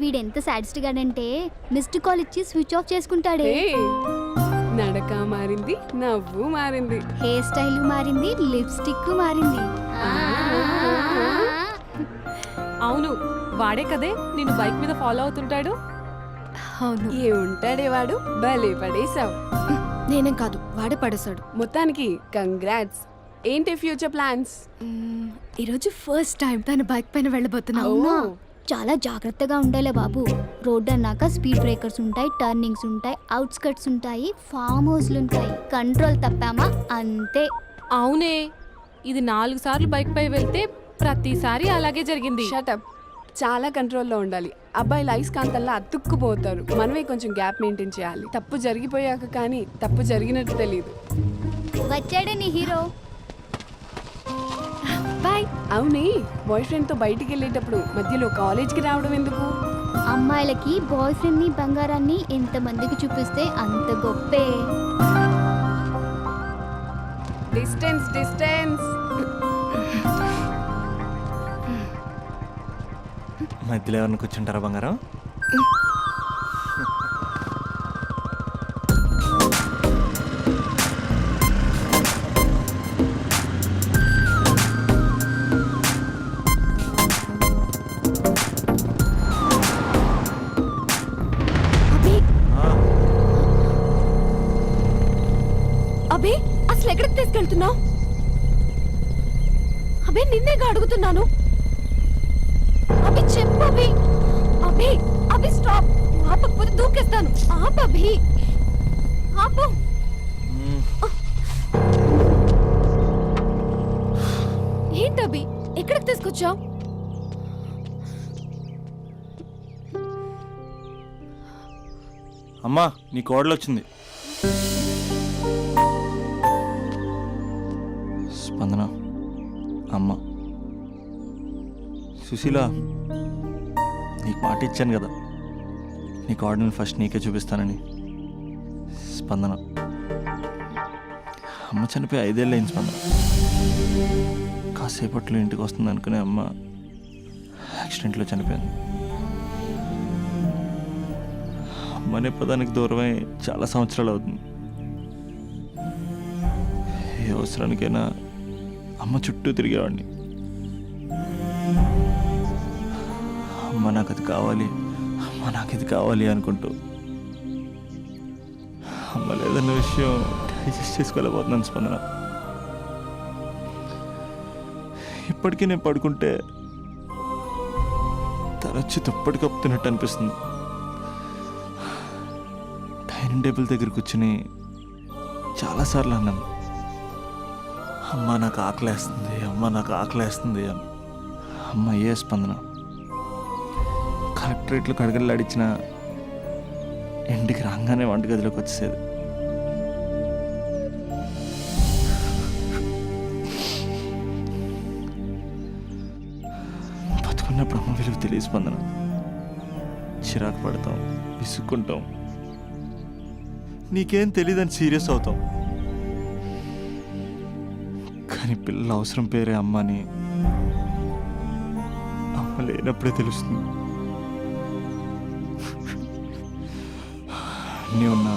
వీడెంత sadist గాడంటే missed call ఇచ్చి switch off చేసుకుంటాడే. నడక మారింది నవ్వు మారింది. హెయిర్ స్టైల్ మారింది లిప్స్టిక్ మారింది. అవును వాడే కదే నేను బైక్ మీద ఫాలో అవుతుంటాడు. అవును. ఏ ఉంటాడే వాడు? భలే పడేసావు నేనేం కాదు వాడే పడేశాడు. మొత్తానికి కంగ్రాట్స్. ఏంటి ఫ్యూచర్ ప్లాన్స్ ఈరోజు ఫస్ట్ టైం తన బైక్ పైన వెళ్ళబోతున్నా అవునా? చాలా జాగ్రత్తగా ఉండాలే బాబు. రోడ్ అన్నాక స్పీడ్ బ్రేకర్స్ ఉంటాయి టర్నింగ్స్ ఉంటాయి అవుట్స్కట్స్ ఉంటాయి ఫామ్ హౌస్లు ఉంటాయి. కంట్రోల్ తప్పామా? అంతే. అవునే. ఇది నాలుగు సార్లు బైక్ పై వెళ్తే ప్రతిసారి అలాగే జరిగింది. షటప్ చాలా కంట్రోల్లో ఉండాలి. అబ్బాయిలు అయస్కాంతల్లా అతుక్కుపోతారు. మనమే కొంచెం గ్యాప్ మెయింటైన్ చేయాలి. తప్పు జరిగిపోయాక కానీ తప్పు జరిగినట్టు తెలియదు వచ్చాడే నీ హీరో. బాయ్ అవునే బాయ్ ఫ్రెండ్తో బయటికి వెళ్ళేటప్పుడు మధ్యలో కాలేజ్కి రావడం ఎందుకు? అమ్మాయిలకి బాయ్ ఫ్రెండ్ని బంగారాన్ని ఎంతమందికి చూపిస్తే అంత గొప్పే. డిస్టెన్స్ డిస్టెన్స్ మధ్యలో ఎవరిని కూర్చుంటారా బంగారం? అడుగుతున్నావు? తీసుకెళ్తున్నావు అభి నిన్నేగా అడుగుతున్నాను. అభి చెప్పు అభి. అభి అభి స్టాప్ ఆపకపోతే దూకేస్తాను. ఆప అభి. ఆపు. ఏంటభి ఎక్కడికి తీసుకొచ్చావు? అమ్మా నీ కోడలు వచ్చింది సుశీల నీకు మాట ఇచ్చాను కదా. నీ కార్డును ఫస్ట్ నీకే చూపిస్తానని. స్పందన. అమ్మ చనిపోయి ఐదేళ్ళు అయింది స్పందన. కాసేపట్లో ఇంటికి వస్తుంది అనుకునే అమ్మ యాక్సిడెంట్లో చనిపోయింది. అమ్మ అనే పదానికి దూరమై చాలా సంవత్సరాలు అవుతుంది. ఏ అవసరానికైనా అమ్మ చుట్టూ తిరిగేవాడిని. నాకు కావాలి. అమ్మ నాకు ఇది కావాలి అనుకుంటూ. అమ్మ లేదన్న విషయం డైజెస్ట్ చేసుకోలేకపోతున్నాను స్పందన. ఇప్పటికీ నేను పడుకుంటే తరచి తుప్పటి కప్పుతున్నట్టు అనిపిస్తుంది. డైనింగ్ టేబుల్ దగ్గర కూర్చుని చాలాసార్లు అన్నాను. అమ్మ నాకు ఆకలేస్తుంది. అమ్మ నాకు ఆకలేస్తుంది అని. అమ్మ ఏ స్పందన? కలెక్టరేట్లో కడగలాడిచ్చిన ఇంటికి రాగానే వంటగదిలోకి వచ్చేసేది. బతుకున్నప్పుడు బ్రహ్మ విలువ తెలియ స్పందన. చిరాకు పడతాం విసుక్కుంటాం. నీకేం తెలియదని సీరియస్ అవుతాం. కానీ పిల్లల అవసరం పేరే అమ్మని అమ్మ లేనప్పుడే తెలుస్తుంది. అన్నీ ఉన్నా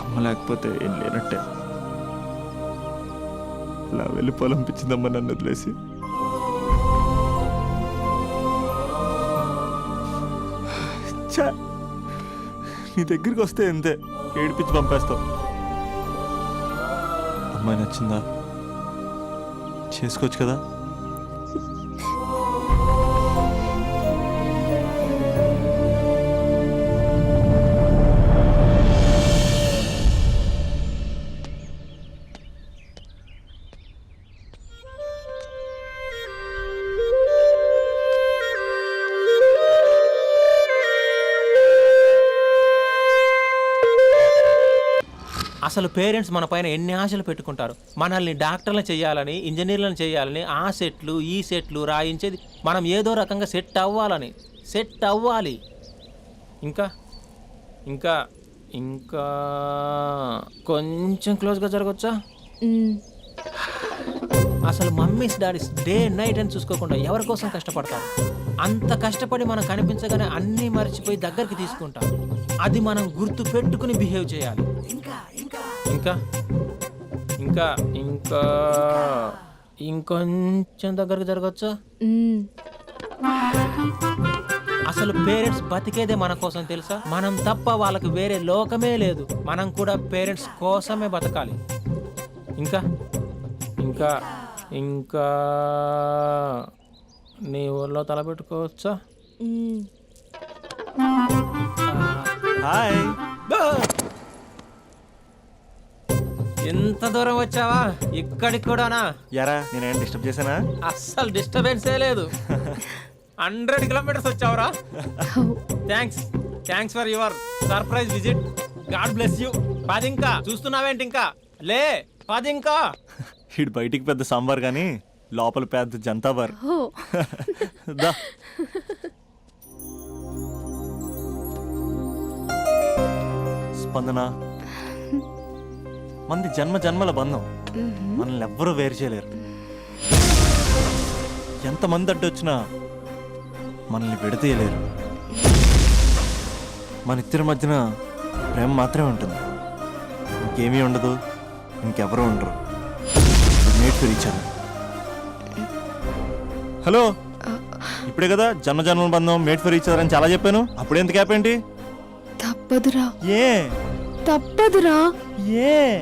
అమ్మ లేకపోతే ఏం లేనట్టే. ఇలా వెళ్ళిపోవాలనిపించిందమ్మ నన్ను వదిలేసి. నీ దగ్గరికి వస్తే ఎంతే ఏడిపించి పంపేస్తావు. అమ్మాయి నచ్చిందా? చేసుకోవచ్చు కదా? అసలు పేరెంట్స్ మన పైన ఎన్ని ఆశలు పెట్టుకుంటారు? మనల్ని డాక్టర్లను చేయాలని ఇంజనీర్లను చేయాలని ఆ సెట్లు ఈ సెట్లు రాయించేది మనం ఏదో రకంగా సెట్ అవ్వాలని. సెట్ అవ్వాలి. ఇంకా? ఇంకా? ఇంకా కొంచెం క్లోజ్గా జరగచ్చా. అసలు మమ్మీస్ డాడీస్ డే నైట్ అని చూసుకోకుండా ఎవరి కోసం కష్టపడతారు? అంత కష్టపడి మనం కనిపించగానే అన్నీ మర్చిపోయి దగ్గరికి తీసుకుంటాం. అది మనం గుర్తు పెట్టుకుని బిహేవ్ చేయాలి. ఇంకా ఇంకా? ఇంకా ఇంకొంచెం దగ్గరకు జరగచ్చా? మ్మ్. అసలు పేరెంట్స్ బతికేదే మన కోసం తెలుసా? మనం తప్ప వాళ్ళకి వేరే లోకమే లేదు. మనం కూడా పేరెంట్స్ కోసమే బతకాలి. ఇంకా? ఇంకా ఇంకా నీ ఊర్లో తలపెట్టుకోవచ్చా మ్మ్. హాయ్. బా! ఎంత దూరం వచ్చావా? ఇక్కడికి కూడానా? యారా నేనేం డిస్టర్బ్ చేశానా? అస్సలు డిస్టర్బెన్సే లేదు. Hundred kilometres వచ్చావురా. Thanks thanks for your surprise visit God bless you పది ఇంకా చూస్తున్నావేంటి ఇంకా? లే పది ఇంకా ఇటు బయటికి పెద్ద సాంబార్ కానీ లోపల పెద్ద జంతాబార్ ఓ. దా. స్పందన మంది జన్మ జన్మల బంధం. మనల్ని ఎవ్వరూ వేరు చేయలేరు. ఎంతమంది అడ్డొచ్చినా మనల్ని విడతీయలేరు. మన ఇద్దరి మధ్యన ప్రేమ మాత్రమే ఉంటుంది. ఇంకేమీ ఉండదు ఇంకెవరూ ఉండరు. మేట్ ఈచ్ హలో ఇప్పుడే కదా జన్మ జన్మల బంధం మేట్ ఫర్ ఈచ్ అని చాలా చెప్పాను. అప్పుడు ఎంత గ్యాప్ ఏంటి తప్పదురా. ఏ? తప్పదురా. ఏ?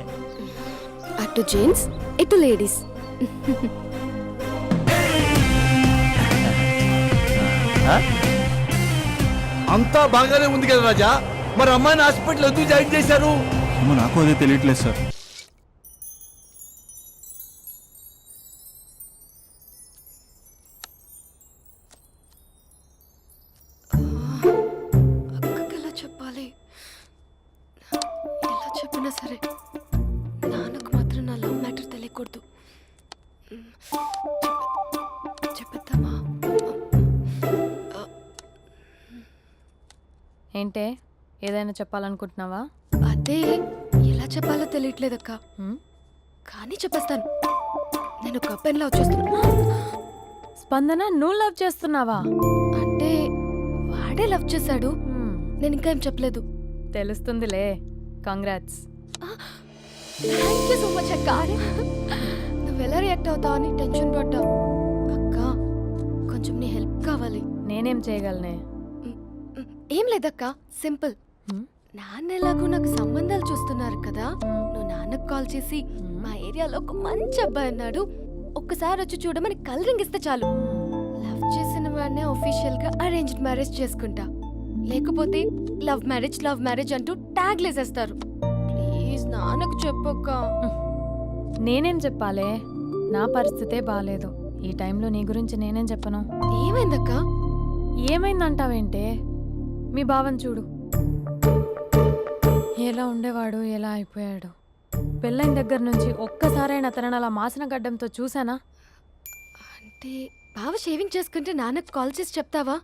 అటు జెంట్స్ ఇటు లేడీస్? అంతా బాగానే ఉంది కదా రాజా. మరి అమ్మాయిని హాస్పిటల్ ఎందుకు జాయిన్ చేశారు? ఏమో నాకు అదే తెలియట్లేదు సార్. చెప్పేద్దామా? ఏంటే? ఏదైనా చెప్పాలనుకుంటున్నావా? అదే ఎలా చెప్పాలో తెలియట్లేదక్క? కానీ చెప్పేస్తాను. నేను ఒక అబ్బాయిని లవ్ చేస్తున్నా స్పందన నువ్వు లవ్ చేస్తున్నావా? అంటే వాడే లవ్ చేశాడు. నేను ఇంకా ఏం చెప్పలేదు. తెలుస్తుందిలే. Congrats thank you so much అక్క. ఎలా రియాక్ట్ అవుతావు అని టెన్షన్ పడ్డా అక్క కొంచెం నీ హెల్ప్ కావాలి. నేనేం చేయగలనే? ఏం లేదక్క సింపుల్? నాన్న ఎలాగో నాకు సంబంధాలు చూస్తున్నారు కదా. నువ్వు నాన్నకు కాల్ చేసి. మా ఏరియాలో ఒక మంచి అబ్బాయి అన్నాడు. ఒక్కసారి వచ్చి చూడమని కలరింగ్ ఇస్తే చాలు. లవ్ చేసిన వాడినే ఒఫీషియల్గా అరేంజ్డ్ మ్యారేజ్ చేసుకుంటా. లేకపోతే లవ్ మ్యారేజ్ లవ్ మ్యారేజ్ అంటూ ట్యాగ్ లేసేస్తారు. ప్లీజ్ నాన్నకు చెప్పక్క నేనేం చెప్పాలే? నా పరిస్థితే బాగాలేదు ఈ టైంలో నీ గురించి నేనేం చెప్పను? ఏమైందక్క? ఏమైందంటావేంటే? మీ భావం చూడు. ఎలా ఉండేవాడు ఎలా అయిపోయాడు? పెళ్ళైన దగ్గర నుంచి ఒక్కసారైనా తనని అలా మాసిన గడ్డంతో చూసానా? అంటే బావ షేవింగ్ చేసుకుంటే నాన్నకు కాల్ చేసి చెప్తావా?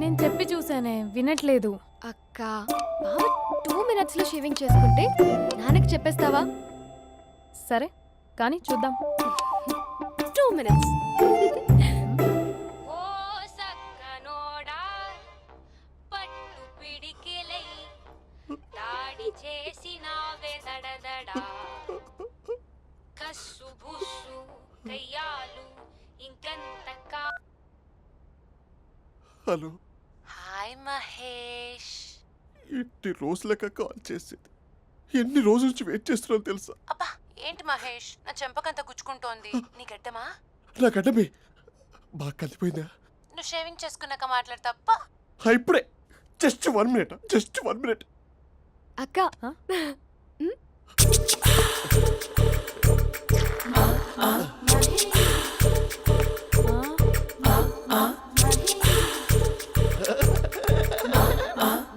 నేను చెప్పి చూసానే వినట్లేదు. అక్క బావ టూ మినిట్స్లో షేవింగ్ చేసుకుంటే నాన్నకి చెప్పేస్తావా? సరే. కానీ చూద్దాం. టూ మినిట్స్ ఓ సక్కనోడా పట్టు పిడికిలై దాడి చేసినావే దడదడా కస్సు బుస్సు కయ్యాలు ఇంకంత కా హలో. హాయ్ మహేష్. ఎన్ని రోజులక కాల్ చేసేది. ఎన్ని రోజుల నుంచి వెయిట్ చేస్తున్నాను తెలుసా? అబ్బా ఏంటి మహేష్? నా చెంపకంత గుచ్చుకుంటోంది. నీ గడ్డమా నా గడ్డమే బాగా కలిపోయిందా నువ్వు షేవింగ్ చేసుకున్నాక మాట్లాడు తప్ప. ఇప్పుడే. Just one minute just one minute. అక్క ఆ?